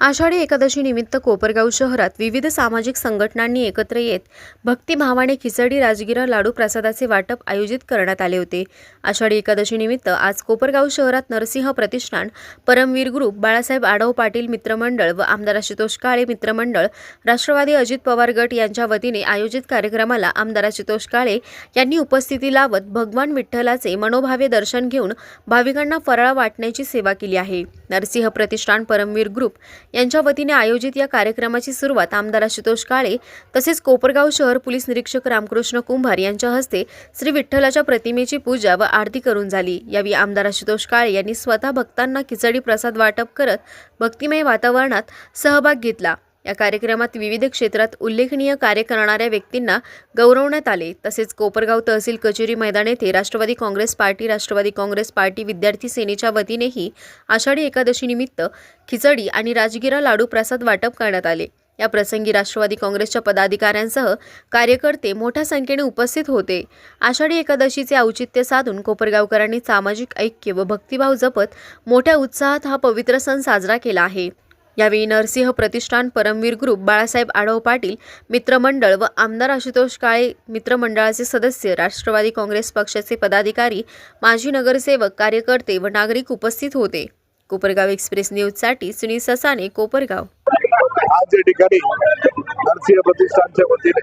आषाढी एकादशी निमित्त कोपरगाव शहरात विविध सामाजिक संघटनांनी एकत्र येत भक्तिभावाने खिचडी राजगिरा लाडू प्रसादाचे वाटप आयोजित करण्यात आले होते. आषाढी एकादशी निमित्त आज कोपरगाव शहरात नरसिंह प्रतिष्ठान परमवीर ग्रुप बाळासाहेब आढाव पाटील मित्रमंडळ व आमदार आशुतोष काळे मित्रमंडळ राष्ट्रवादी अजित पवार गट यांच्या वतीने आयोजित कार्यक्रमाला आमदार आशुतोष काळे यांनी उपस्थिती लावत भगवान विठ्ठलाचे मनोभावे दर्शन घेऊन भाविकांना फराळ वाटण्याची सेवा केली आहे. नरसिंह प्रतिष्ठान परमवीर ग्रुप यांच्या वतीने आयोजित या कार्यक्रमाची सुरुवात आमदार आशुतोष काळे तसेच कोपरगाव शहर पोलीस निरीक्षक रामकृष्ण कुंभार यांच्या हस्ते श्री विठ्ठलाच्या प्रतिमेची पूजा व आरती करून झाली. यावेळी आमदार आशुतोष काळे यांनी स्वतः भक्तांना खिचडी प्रसाद वाटप करत भक्तिमय वातावरणात सहभाग घेतला. या कार्यक्रमात विविध क्षेत्रात उल्लेखनीय कार्य करणाऱ्या व्यक्तींना गौरवण्यात आले. तसेच कोपरगाव तहसील कचेरी मैदान येथे Rashtrawadi Congress Party Rashtrawadi Congress Party विद्यार्थी सेनेच्या वतीनेही आषाढी एकादशीनिमित्त खिचडी आणि राजगिरा लाडू प्रसाद वाटप करण्यात आले. या प्रसंगी राष्ट्रवादी काँग्रेसच्या पदाधिकाऱ्यांसह कार्यकर्ते मोठ्या संख्येने उपस्थित होते. आषाढी एकादशीचे औचित्य साधून कोपरगावकरांनी सामाजिक ऐक्य व भक्तिभाव जपत मोठ्या उत्साहात हा पवित्र सण साजरा केला आहे. यावेळी नरसिंह प्रतिष्ठान परमवीर ग्रुप बाळासाहेब आढाव पाटील मित्रमंडळ व आमदार आशुतोष काळे मित्रमंडळाचे सदस्य राष्ट्रवादी काँग्रेस पक्षाचे पदाधिकारी माजी नगरसेवक कार्यकर्ते व नागरिक उपस्थित होते. कोपरगाव एक्सप्रेस न्यूजसाठी सुनील ससाने कोपरगाव. आज या ठिकाणी नरसिंह प्रतिष्ठानच्या वतीने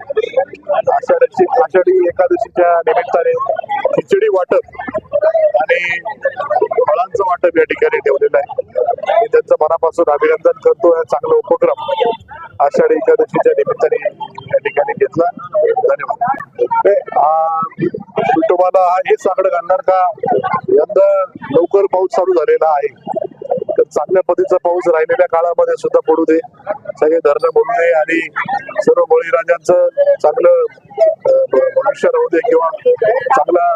आषाढी आषाढी एकादशीच्या निमित्ताने खिचडी वाटप आणि फळांचं वाटप या ठिकाणी ठेवलेलं आहे. त्यांचं मनापासून अभिनंदन करतो. हा चांगला उपक्रम आषाढी एकादशीच्या निमित्ताने या ठिकाणी घेतला. धन्यवाद. मी तुम्हाला हे सांगणं घालणार का? यंदा लवकर पाऊस चालू झालेला आहे. चांगल्या पद्धतीचा पाऊस राहिलेल्या काळामध्ये सुद्धा पडू दे. सगळे धरणं बोलू दे आणि सर्व बळीराजांचं चांगलं भविष्य राहू दे किंवा चांगला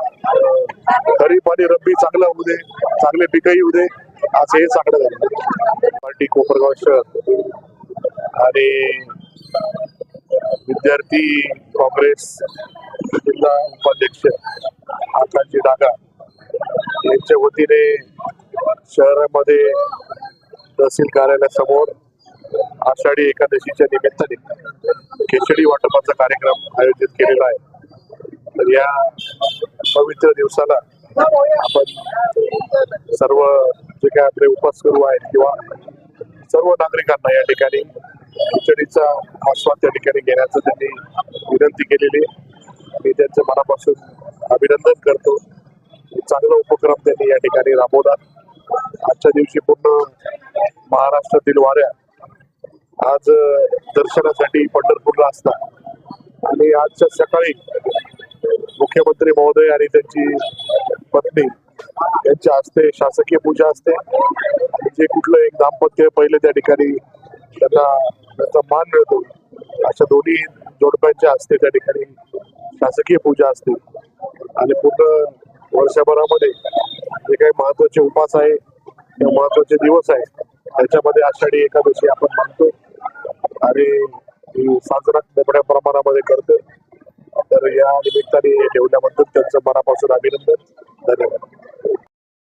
खरीप आणि रब्बी चांगला होऊ दे चांगले पिकही होऊ दे. असं हे सांगणं झालं पार्टी कोपरगाव शहर आणि विद्यार्थी काँग्रेस जिल्हा उपाध्यक्ष आकांक्षी डागा यांच्या वतीने शहरामध्ये तहसील कार्यालयासमोर आषाढी एकादशीच्या निमित्ताने खिचडी वाटपाचा कार्यक्रम आयोजित केलेला आहे. तर या पवित्र दिवसाला आपण सर्व जे काय आपले उपास आहेत किंवा सर्व नागरिकांना या ठिकाणी खिचडीचा आस्वाद त्या ठिकाणी घेण्याचं त्यांनी विनंती केलेली आहे. मी त्यांचं मनापासून अभिनंदन करतो. चांगला उपक्रम त्यांनी या ठिकाणी राबवला. आजच्या दिवशी पूर्ण महाराष्ट्रातील वाऱ्या आज दर्शनासाठी पंढरपूरला असतात. आणि आजच्या सकाळी मुख्यमंत्री महोदय आणि त्यांची पत्नी यांच्या हस्ते शासकीय पूजा असते. आणि जे कुठलं एक दाम्पत्य पहिले त्या ठिकाणी त्यांना त्याचा मान मिळतो. अशा दोन्ही जोडप्यांच्या हस्ते त्या ठिकाणी शासकीय पूजा असते. आणि पूर्ण वर्षभरामध्ये जे काही महत्त्वाचे उपास आहे किंवा महत्त्वाचे दिवस आहे त्याच्यामध्ये आषाढी एकादशी आपण मानतो आणि साजरा मोठ्या प्रमाणामध्ये करतो. तर या निमित्ताने ठेवल्याबद्दल त्यांचं मनापासून अभिनंदन. धन्यवाद.